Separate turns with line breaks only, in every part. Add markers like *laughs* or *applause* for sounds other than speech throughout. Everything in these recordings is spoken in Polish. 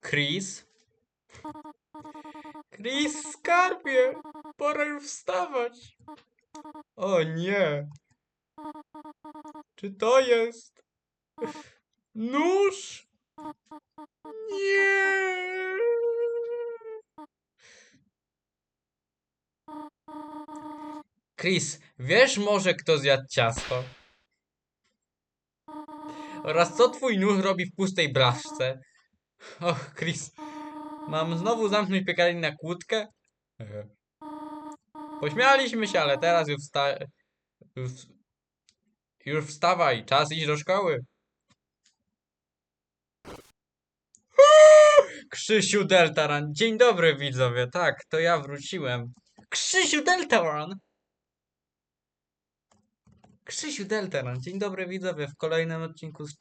Chris? Chris, skarbie! Pora już wstawać. O nie. Czy to jest? Nóż? Nie. Chris, wiesz może kto zjadł ciasto? Oraz co twój nóż robi w pustej blaszce? Och, Chris, mam znowu zamknąć piekarnik na kłódkę? Pośmialiśmy się, ale teraz już wsta... Już, już wstawaj, czas iść do szkoły. Krzysiu Deltaran, dzień dobry widzowie, tak, to ja wróciłem. Krzysiu Deltaran! Krzysiu Deltaran, dzień dobry widzowie w kolejnym odcinku z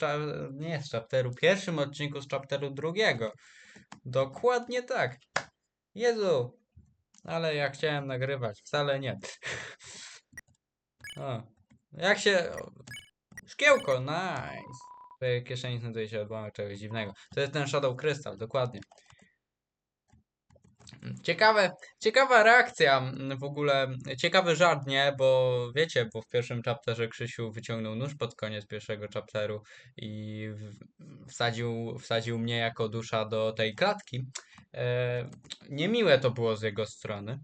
nie z chapteru, pierwszym odcinku z chapteru drugiego. Dokładnie tak. Jezu, ale ja chciałem nagrywać, wcale nie. *laughs* O, jak się... Szkiełko, nice. W twojej kieszeni znajduje się odłamek czegoś dziwnego. To jest ten Shadow Crystal, dokładnie. Ciekawe, ciekawa reakcja mm, w ogóle, ciekawy żart, nie? Bo wiecie, bo w pierwszym chapterze Krzysiu wyciągnął nóż pod koniec pierwszego chapteru i wsadził, wsadził mnie jako dusza do tej klatki. E, niemiłe to było z jego strony.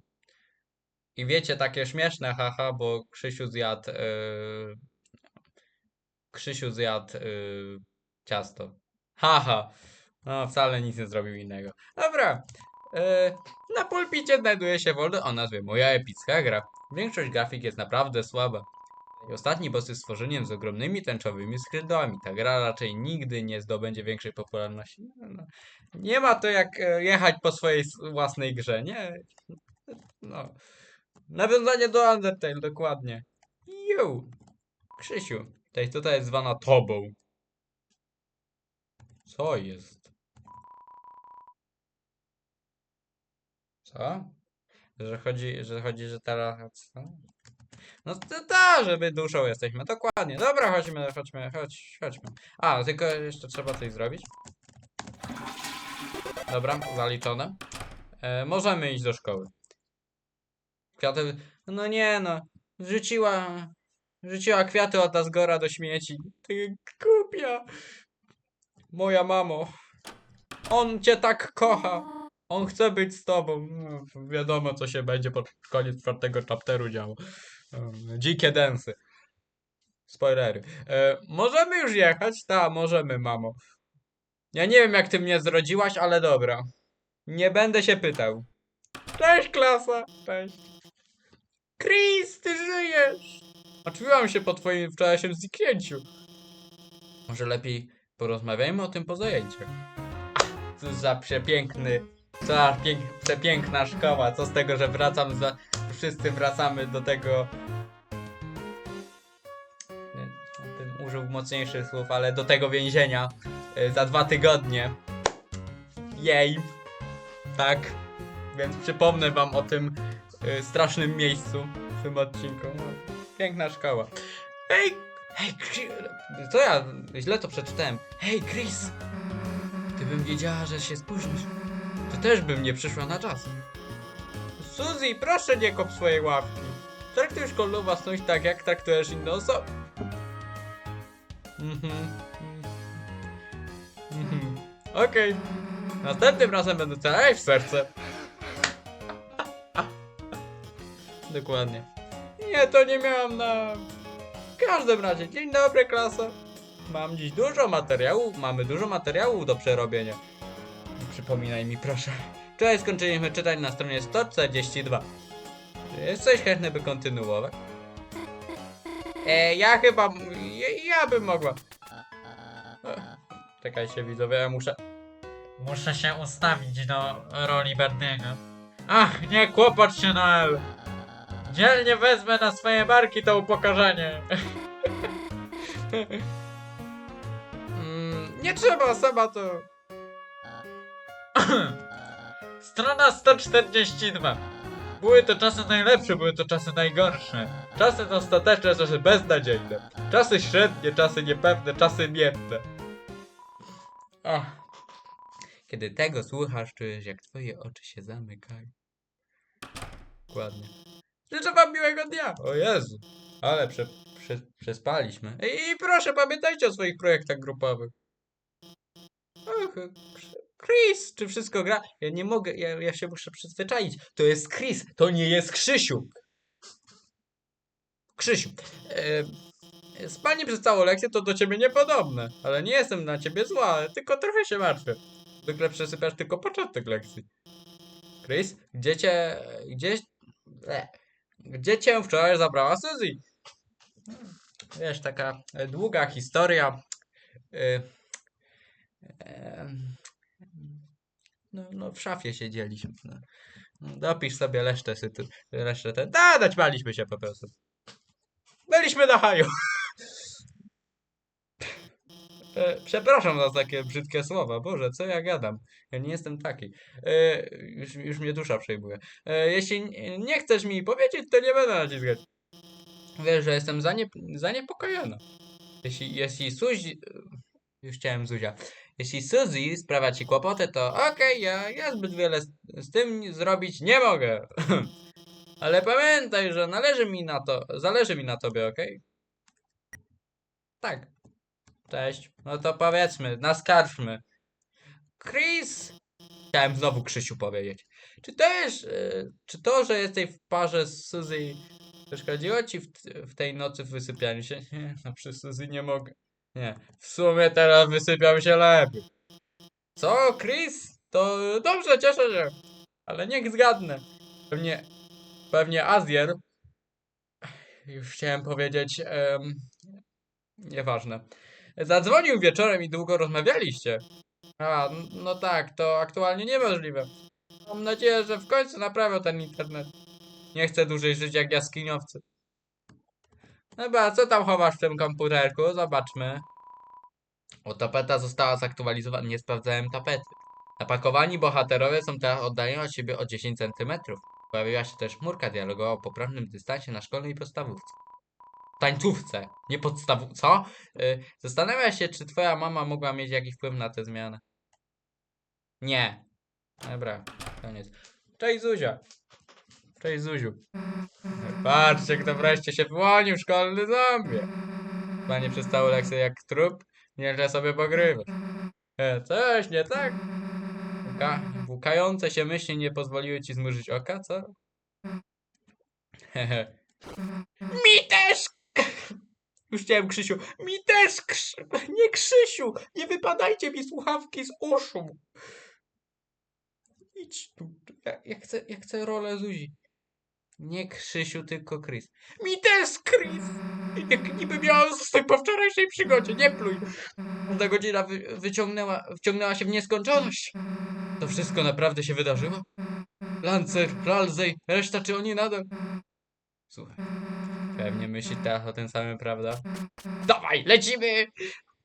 I wiecie, takie śmieszne, haha, bo Krzysiu zjadł, e, Krzysiu zjadł e, ciasto. Haha. No, wcale nic nie zrobił innego. Dobra. E, na pulpicie znajduje się folder o nazwie Moja epicka gra. Większość grafik jest naprawdę słaba. I ostatni boss jest stworzeniem z ogromnymi tęczowymi skrzydłami. Ta gra raczej nigdy nie zdobędzie większej popularności. No, no. Nie ma to jak e, jechać po swojej własnej grze, nie? No. Nawiązanie do Undertale, dokładnie. Yo! Krzysiu, tej tutaj jest zwana tobą. Co jest? Co? Że chodzi, że chodzi, że teraz. Co? No to ta, żeby duszą jesteśmy. Dokładnie. Dobra, chodźmy, chodźmy, chodź, chodźmy. A, tylko jeszcze trzeba coś zrobić. Dobra, zaliczone. E, możemy iść do szkoły. Kwiaty. No nie no. Rzuciła. Rzuciła kwiaty od Asgora do śmieci. Ty głupia. Moja mamo. On cię tak kocha. On chce być z tobą. No, wiadomo, co się będzie pod koniec czwartego chapteru działo. Um, Dzikie densy. Spoilery. E, możemy już jechać? Ta, możemy, mamo. Ja nie wiem, jak ty mnie zrodziłaś, ale dobra. Nie będę się pytał. Cześć, klasa. Cześć. Chris, ty żyjesz. Oczywiłam się po twoim wczorajszym zniknięciu. Może lepiej porozmawiajmy o tym po zajęciach. Co za przepiękny, za pięk, przepiękna szkoła. Co z tego, że wracam za... Wszyscy wracamy do tego... Bym użył mocniejszych słów, ale do tego więzienia y, za dwa tygodnie. Jej. Tak. Więc przypomnę wam o tym y, strasznym miejscu w tym odcinku. No, piękna szkoła. Hej! Hej! Co ja źle to przeczytałem? Hej, Chris! Gdybym wiedziała, że się spóźnisz, to też bym nie przyszła na czas. Suzy, proszę nie kop swojej ławki. Traktuj szkolną własność tak, jak traktujesz inne osoby. Mhm. Mhm. Okej. Następnym razem będę celać w serce. Dokładnie. Nie, to nie miałam na... W każdym razie, dzień dobry klasa. Mam dziś dużo materiału, mamy dużo materiału do przerobienia. Przypominaj mi proszę. Wczoraj skończyliśmy czytać na stronie 142. Czy jesteś chętny, by kontynuować? E, ja chyba... Ja, ja bym mogła. E, Czekajcie widzowie, ja muszę... Muszę się ustawić do roli Berniego. Ach, nie kłopot się, Noel! Dzielnie wezmę na swoje barki to upokorzenie. *laughs* mm, nie trzeba, sama to... *clears throat* Strona 142. Były to czasy najlepsze, były to czasy najgorsze. Czasy ostateczne, czasy beznadziejne. Czasy średnie, czasy niepewne, czasy. Ach. Kiedy tego słuchasz, czujesz jak twoje oczy się zamykają. Dokładnie. Życzę wam miłego dnia! O Jezu! Ale prze, prze, przespaliśmy. I, I proszę, pamiętajcie o swoich projektach grupowych. Och, Chris, czy wszystko gra? Ja nie mogę, ja, ja się muszę przyzwyczaić. To jest Chris, to nie jest Krzysiu. Krzysiu, e, spanie przez całą lekcję to do ciebie niepodobne, ale nie jestem na ciebie zła, tylko trochę się martwię. Zwykle przesypiasz tylko początek lekcji. Chris, gdzie cię, gdzie, e, gdzie cię wczoraj zabrała Suzy? Wiesz, taka e, długa historia. E, em, no, no, w szafie siedzieliśmy. No. No, dopisz sobie resztę sytu, resztę ten. Da, naćpaliśmy się po prostu. Byliśmy na haju. E, Przepraszam za takie brzydkie słowa. Boże, co ja gadam? Ja nie jestem taki. E, już, już mnie dusza przejmuje. E, jeśli nie chcesz mi powiedzieć, to nie będę naciskać. Wiesz, że jestem zanie, zaniepokojona. Jeśli, jeśli Suzi... Już chciałem Zuzia. Jeśli Suzy sprawia ci kłopoty, to okej, ja, ja zbyt wiele z, z tym zrobić nie mogę. *laughs* Ale pamiętaj, że należy mi na to, zależy mi na tobie, okej? Tak. Cześć. No to powiedzmy, naskarżmy. Chris! Chciałem znowu Krzysiu powiedzieć. Czy to jest, czy to, że jesteś w parze z Suzy przeszkodziło ci w, w tej nocy w wysypianiu *laughs* się? Nie, no przy Suzy nie mogę. Nie, w sumie teraz wysypiam się lepiej. Co, Chris? To dobrze, cieszę się. Ale niech zgadnę. Pewnie, pewnie Azjer. Już chciałem powiedzieć, em, nieważne. Zadzwonił wieczorem i długo rozmawialiście. A, no tak, to aktualnie niemożliwe. Mam nadzieję, że w końcu naprawią ten internet. Nie chcę dłużej żyć jak jaskiniowcy. Dobra, co tam chowasz w tym komputerku? Zobaczmy. O, tapeta została zaktualizowana. Nie sprawdzałem tapety. Napakowani bohaterowie są teraz oddaleni od siebie o 10 cm. Pojawiła się też chmurka dialogowa o poprawnym dystansie na szkolnej podstawówce. Tańcówce, nie podstawu... Co? Y, Zastanawia się, czy twoja mama mogła mieć jakiś wpływ na tę zmianę. Nie. Dobra, koniec. Cześć Zuzia. Cześć Zuziu. Patrzcie, kto wreszcie się wyłonił, szkolny zombie. Panie przez całą lekcję jak trup, nieźle sobie pogrywasz. E, coś nie tak? Łuka, łukające się myśli nie pozwoliły ci zmrużyć oka, co? Mi też! Już chciałem Krzysiu. Mi też, Krzy... nie Krzysiu! Nie wypadajcie mi słuchawki z uszu! Idź tu. Ja, ja, chcę, ja chcę rolę Zuzi. Nie Krzysiu, tylko Chris. Mi też, Chris! Jak niby miała zostać po wczorajszej przygodzie, nie pluj! Ta godzina wy, wyciągnęła, wciągnęła się w nieskończoność. To wszystko naprawdę się wydarzyło? Lancer, Ralzej, reszta czy oni nadal? Słuchaj, pewnie myśli teraz o tym samym, prawda? Dawaj, lecimy!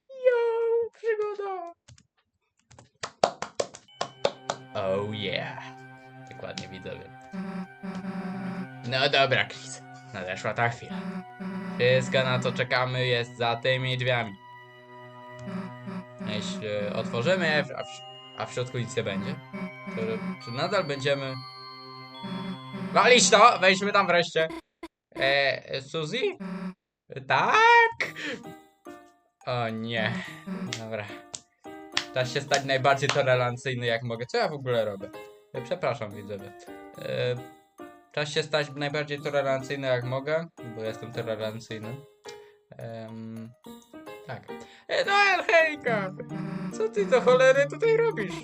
Jo, przygoda! Oh yeah. Dokładnie widzowie. No dobra, Chris. Nadeszła ta chwila. Wszystko na co czekamy jest za tymi drzwiami. Jeśli otworzymy je, a w, a w środku nic nie będzie, to czy nadal będziemy... Walić to! Wejdźmy tam wreszcie. E, Suzy? Tak? O nie. Dobra. Czas się stać najbardziej tolerancyjny jak mogę. Co ja w ogóle robię? E, Przepraszam widzowie. E, czas się stać najbardziej tolerancyjny jak mogę, bo jestem tolerancyjny. Em, tak. E, Noel, hejka! Co ty do cholery tutaj robisz?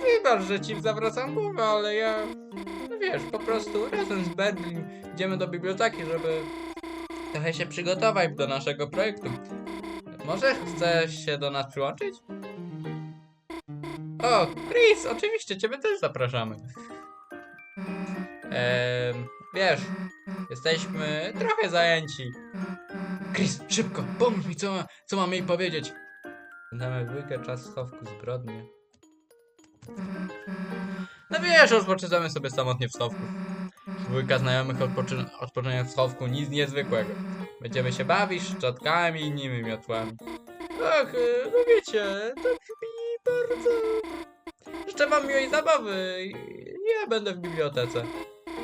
Wybacz, że ci zawracam głowę, ale ja... No wiesz, po prostu razem z Berlin idziemy do biblioteki, żeby trochę się przygotować do naszego projektu. Może chcesz się do nas przyłączyć? O, Chris, oczywiście, ciebie też zapraszamy. Ehm, wiesz, jesteśmy trochę zajęci. Chris, szybko, pomóż mi, co, ma, co mamy jej powiedzieć. Damy dwójkę czas schowku zbrodni. No wiesz, rozpoczynamy sobie samotnie w schowku. Dwójka znajomych odpoczy odpoczynek w schowku, nic niezwykłego. Będziemy się bawić szczotkami i innymi miotłami. Ach, e, no wiecie, to brzmi bardzo... Życzę wam miłej zabawy. Ja będę w bibliotece.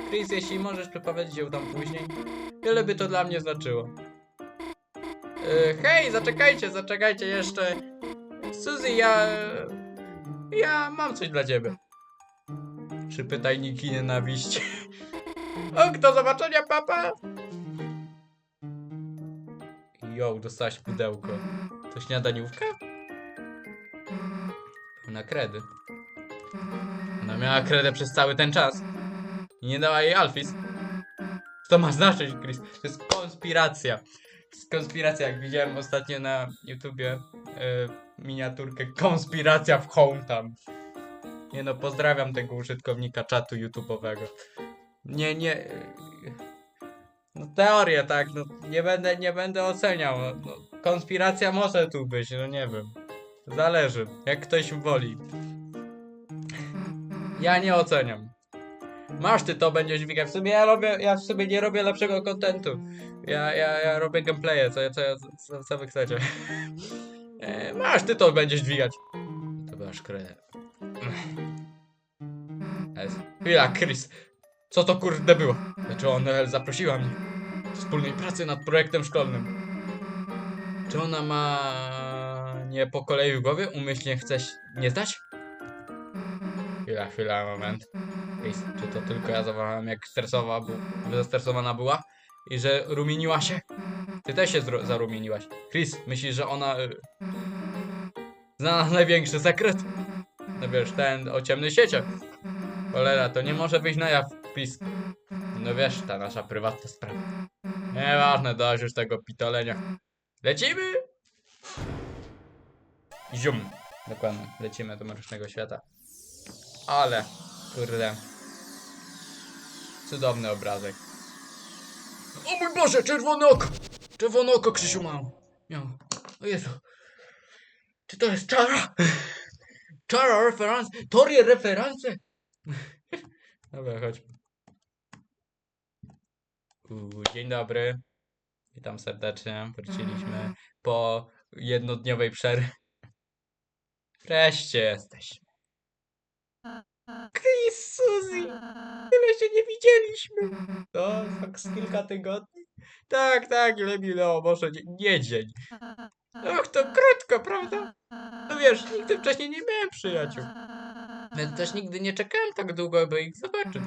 Chris, jeśli możesz przeprowadzić ją tam później, wiele by to dla mnie znaczyło. E, hej, zaczekajcie, zaczekajcie jeszcze. Suzy, ja... Ja mam coś dla ciebie. Trzy pytajniki nienawiści. *laughs* O, do zobaczenia, papa! Jo, dostałaś pudełko. To śniadaniówka? Na kredy. Ona miała kredę przez cały ten czas. I nie dała jej Alfis. Co to ma znaczyć, Chris? To jest konspiracja. To jest konspiracja, jak widziałem ostatnio na YouTubie e, miniaturkę Konspiracja w Hometown. Nie no, pozdrawiam tego użytkownika czatu YouTube'owego. Nie, nie... No teoria, tak, no nie będę, nie będę oceniał. No, no, konspiracja może tu być, no nie wiem. Zależy, jak ktoś woli. Ja nie oceniam. Masz ty to będziesz dźwigać. W sumie ja robię, ja w sobie nie robię lepszego kontentu. Ja, ja, ja robię gameplaye, co, co, co, co wy chcecie. *laughs* E, masz ty to będziesz dźwigać. To była szkre. Chwila, Chris. Co to kurde było? Dlaczego Noel zaprosiła mnie? Do wspólnej pracy nad projektem szkolnym. Czy ona ma nie po kolei w głowie? Umyślnie chcesz nie zdać? Chwila, chwila, moment. Chris, czy to tylko ja zawahałem jak stresowa, bu- zestresowana była? I że rumieniła się? Ty też się zarumieniłaś. Chris, myślisz, że ona... Y... Zna największy sekret? No wiesz, ten o ciemnych sieciach. Cholera, to nie może wyjść na jaw, Chris. No wiesz, ta nasza prywatna sprawa. Nieważne, dość już tego pitolenia. Lecimy! Zium. Dokładnie, lecimy do mrocznego świata. Ale, kurde. Cudowny obrazek. O mój Boże, czerwone oko! Czerwone oko Krzysiu mam. Miał. O Jezu. Czy to jest czara? Czara reference? Torie reference? Dobra, chodźmy. Uuu, dzień dobry. Witam serdecznie. Wróciliśmy po jednodniowej przerwie. Wreszcie jesteśmy. Chris, Suzy! Tyle się nie widzieliśmy. To tak z kilka tygodni? Tak, tak, ile minęło, może nie, nie dzień. Och, to krótko, prawda? No wiesz, nigdy wcześniej nie miałem przyjaciół. Więc też nigdy nie czekałem tak długo, by ich zobaczyć.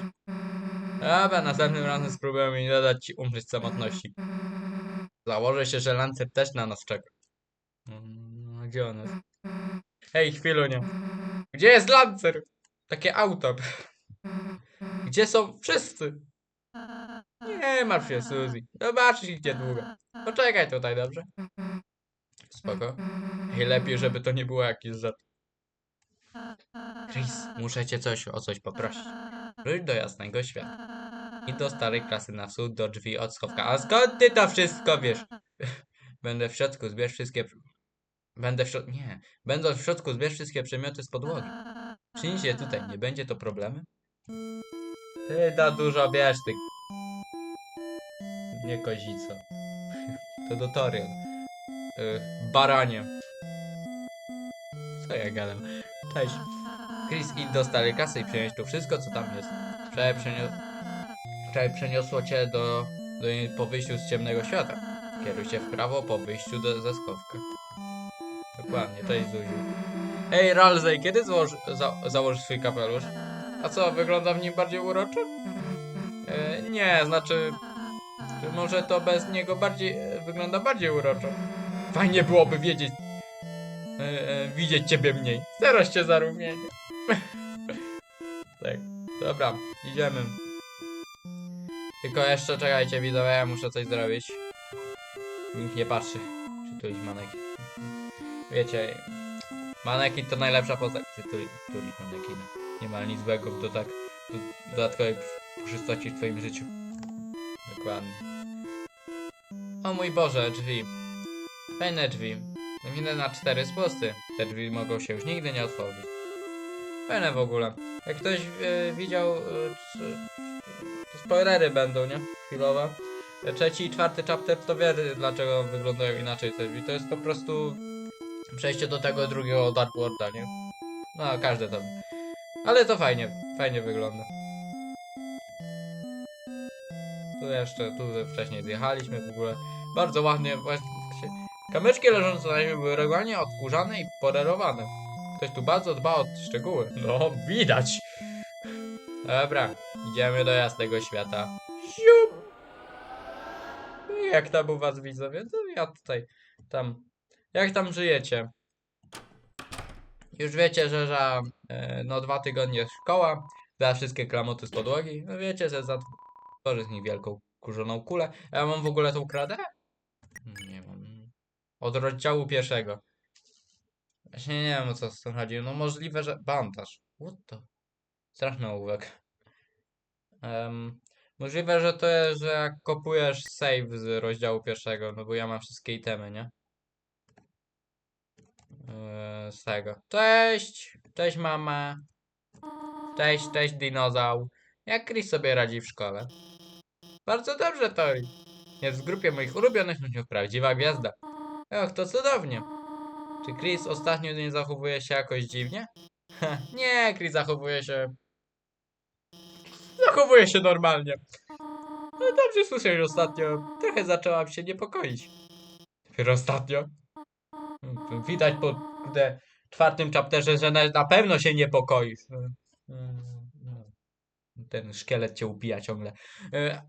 Dobra, następnym razem spróbujemy nie dodać ci umrzeć z samotności. Założę się, że Lancer też na nas czeka. Mm, Gdzie on jest? Hej, chwilunia. Gdzie jest Lancer? Takie auto. Gdzie są wszyscy? Nie martw się, Suzy. Zobaczysz ich niedługo. Poczekaj tutaj, dobrze? Spoko. Hej, lepiej, żeby to nie było jakieś żart. Chris, muszę cię coś o coś poprosić. Wróć do jasnego świata. I do starej klasy na wschód, do drzwi od schowka. A skąd ty to wszystko wiesz? *laughs* Będę w środku, zbierz wszystkie... Będę w środku... Nie. Będąc w środku, zbierz wszystkie przedmioty z podłogi. Przynieś je tutaj, nie będzie to problemy? Ty da dużo wiesz, ty... Nie kozico. To tutorial. Y, baranie. Co ja gadam? Cześć. Chris, idź do starej kasy i przynieś tu wszystko, co tam jest. Wczoraj, przenio... Wczoraj przeniosło cię do... do niej po wyjściu z ciemnego świata. Kieruj się w prawo po wyjściu do... ze schowka. Dokładnie, cześć Zuziu. Ej, Ralzej, kiedy założy, za, założysz swój kapelusz? A co, wygląda w nim bardziej uroczo? E, nie, znaczy... Czy może to bez niego bardziej... Wygląda bardziej uroczo? Fajnie byłoby wiedzieć... E, e, widzieć ciebie mniej. Zaraz cię zarumienię. *laughs* tak, dobra, idziemy. Tylko jeszcze czekajcie, widzowie, ja muszę coś zrobić. Nikt nie patrzy. Czy tu jest manekin? Wiecie, manekin to najlepsza postać. Ty tu, tulić manekina. Nie ma nic złego w dodak do, dodatkowej puszystości w twoim życiu. Dokładnie. O mój Boże, drzwi. Fajne drzwi. Winne na cztery spusty. Te drzwi mogą się już nigdy nie otworzyć. Fajne w ogóle. Jak ktoś e, widział, e, czy, to spoilery będą, nie? Chwilowe. Trzeci i czwarty chapter to wie, dlaczego wyglądają inaczej te drzwi. To jest po prostu Przejście do tego drugiego Dark Worlda, nie? No, każde to. Ale to fajnie, fajnie wygląda. Tu jeszcze, tu wcześniej zjechaliśmy w ogóle. Bardzo ładnie, właśnie. Kamyczki leżące na ziemi były regularnie odkurzane i polerowane. Ktoś tu bardzo dba o szczegóły. No, widać. Dobra, idziemy do jasnego świata. Siup! Jak tam u was widzowie? To ja tutaj, tam. Jak tam żyjecie? Już wiecie, że za e, no dwa tygodnie szkoła, za wszystkie klamoty z podłogi. No wiecie, że za z nich wielką kurzoną kulę. Ja mam w ogóle tą kradę? Nie mam. Od rozdziału pierwszego. Właśnie nie wiem o co z tym chodzi. No możliwe, że bandaż. What the? Straszny ołówek. Em, możliwe, że to jest, że jak kopujesz save z rozdziału pierwszego, no bo ja mam wszystkie itemy, nie? Eee, z tego. Cześć! Cześć mama! Cześć, cześć dinozaur! Jak Chris sobie radzi w szkole? Bardzo dobrze, Tori. Jest w grupie moich ulubionych uczniów prawdziwa gwiazda. Och, to cudownie. Czy Chris ostatnio nie zachowuje się jakoś dziwnie? Nie, Chris zachowuje się... Zachowuje się normalnie. No dobrze słyszę, że ostatnio trochę zaczęłam się niepokoić. Dopiero ostatnio? Widać po kurde, czwartym chapterze, że na, na pewno się niepokoisz. Mm, mm. Ten szkielet cię upija ciągle. E,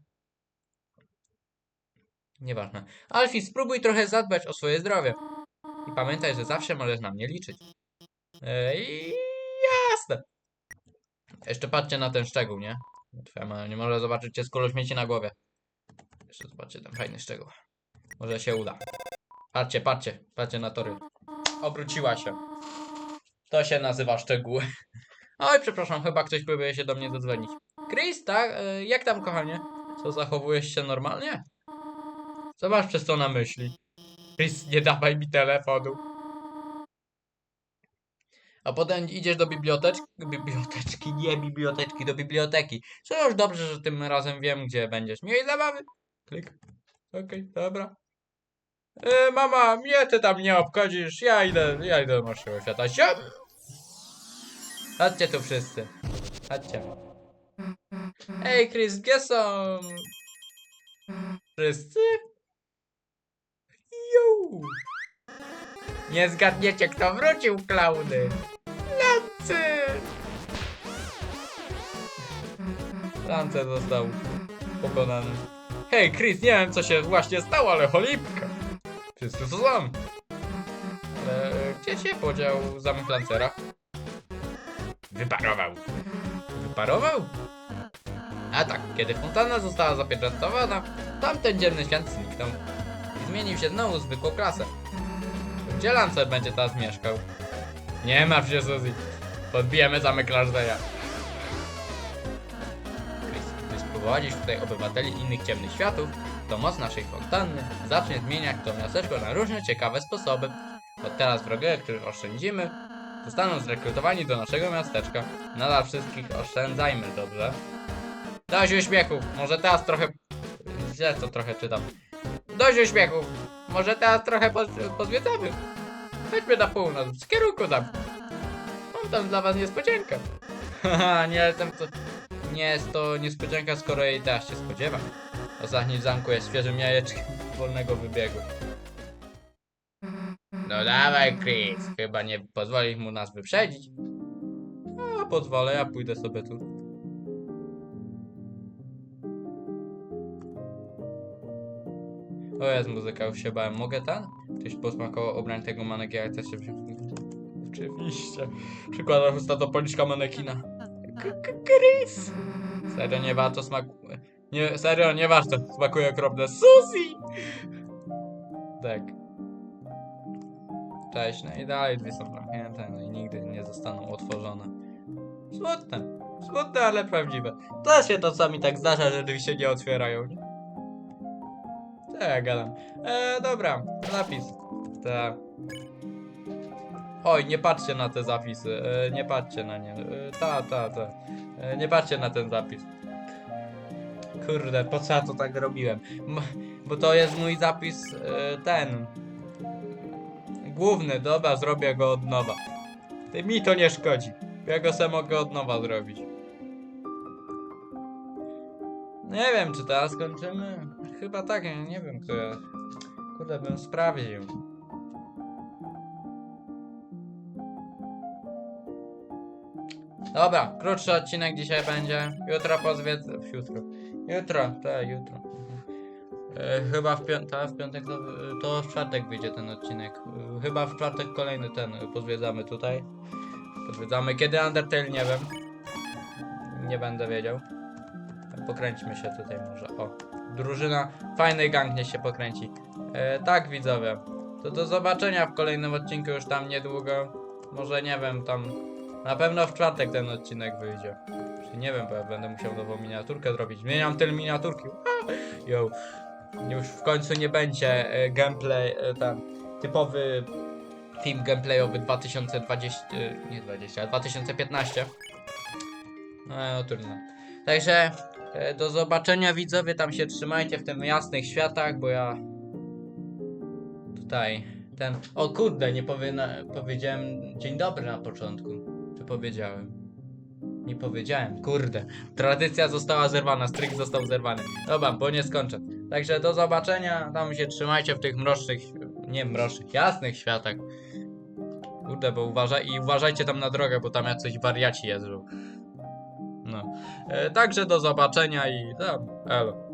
Nieważne. Alfie, spróbuj trochę zadbać o swoje zdrowie. I pamiętaj, że zawsze możesz na mnie liczyć. E, I jasne. Jeszcze patrzcie na ten szczegół, nie? Twoja nie może zobaczyć cię z kulą śmieci na głowie. Jeszcze zobaczcie ten fajny szczegół. Może się uda. Patrzcie, patrzcie, patrzcie na tory. Obróciła się. To się nazywa szczegóły. *laughs* Oj, przepraszam, chyba ktoś próbuje się do mnie zadzwonić. Chris, tak? E, jak tam, kochanie? Co, zachowujesz się normalnie? Co masz przez to na myśli? Chris, nie dawaj mi telefonu. A potem idziesz do biblioteczki, biblioteczki, nie biblioteczki, do biblioteki. Co już dobrze, że tym razem wiem, gdzie będziesz. Miłej zabawy. Klik. Okej, dobra. E, mama, mnie ty tam nie obchodzisz. Ja idę, ja idę do naszego świata. Siop! Chodźcie tu wszyscy. Chodźcie. Ej, Chris, gdzie są? Wszyscy? Ju! Nie zgadniecie, kto wrócił, klauny. Lancy! Lance został pokonany. Hej, Chris, nie wiem, co się właśnie stało, ale cholipka. Wszyscy to znam. Ale e, gdzie się podział zamek Lancera? Wyparował. Wyparował? A tak, kiedy fontanna została zapieczętowana, tamten dzielny świat zniknął. I zmienił się znowu w zwykłą klasę. Gdzie Lancer będzie teraz mieszkał? Nie martw się, Suzy. Podbijemy zamek Larzeja. Chris, gdy sprowadzisz tutaj obywateli innych ciemnych światów, to moc naszej fontanny zacznie zmieniać to miasteczko na różne ciekawe sposoby. Od teraz wrogowie, których oszczędzimy, zostaną zrekrutowani do naszego miasteczka. Nadal wszystkich oszczędzajmy, dobrze? Dość uśmiechów, może teraz trochę... Źle to trochę czytam. Dość uśmiechów, może teraz trochę poz pozwiedzamy. Chodźmy na północ, w kierunku tam. Mam tam dla was niespodziankę. *laughs* Haha, nie jestem to... Nie jest to niespodzianka, skoro jej teraz się spodziewam. Ostatni w zamku jest świeżym jajeczkiem wolnego wybiegu. No dawaj, Chris. Chyba nie pozwolisz mu nas wyprzedzić. A, pozwolę, ja pójdę sobie tu. O jest muzyka, już się bałem. Mogę ten? Ktoś posmakował obrań tego manekiera, też się wziął. Oczywiście. Przykładam usta do policzka manekina. K- Chris! Serio, nie warto smaku... Nie, serio, nie warto. Smakuje okropne. Suzy! Tak. Cześć, no i dalej drzwi są zamknięte, no i nigdy nie zostaną otworzone. Smutne. Smutne, ale prawdziwe. To się czasami tak zdarza, że drzwi się nie otwierają, nie? Co ja gadam? E, dobra, zapis. Ta. Oj, nie patrzcie na te zapisy. E, nie patrzcie na nie. E, ta, ta, ta. E, nie patrzcie na ten zapis. Kurde, po co ja to tak robiłem? Bo to jest mój zapis, e, ten. główny, dobra, zrobię go od nowa. Ty mi to nie szkodzi. Ja go sam mogę od nowa zrobić. Nie wiem, czy teraz skończymy. Chyba tak, nie wiem, które. Kurde, bym sprawdził. Dobra, krótszy odcinek dzisiaj będzie. Jutro pozwiedzę. Jutro. Jutro, tak, jutro. E, chyba w piątek, w piątek to, to w czwartek wyjdzie ten odcinek. E, chyba w czwartek kolejny ten e, pozwiedzamy tutaj. Pozwiedzamy kiedy Undertale, nie wiem. Nie będę wiedział. Pokręćmy się tutaj może. O, drużyna, fajny gang niech się pokręci. Tak widzowie, to do zobaczenia w kolejnym odcinku już tam niedługo. Może nie wiem, tam na pewno w czwartek ten odcinek wyjdzie. Czy nie wiem, bo ja będę musiał nową miniaturkę zrobić. Zmieniam tyle miniaturki. *laughs* Yo. Już w końcu nie będzie e, gameplay, e, ten typowy film gameplayowy 2020, e, nie 20, ale 2015. No, no trudno. Także do zobaczenia widzowie, tam się trzymajcie w tym jasnych światach, bo ja tutaj ten, o kurde, nie powiedziałem dzień dobry na początku, czy powiedziałem? Nie powiedziałem, kurde. Tradycja została zerwana, stryk został zerwany. Dobra, bo nie skończę. Także do zobaczenia, tam się trzymajcie w tych mrocznych, nie mrocznych, jasnych światach. Kurde, bo uważaj i uważajcie tam na drogę, bo tam jacyś wariaci jeżdżą. No. E, także do zobaczenia i tam, elo.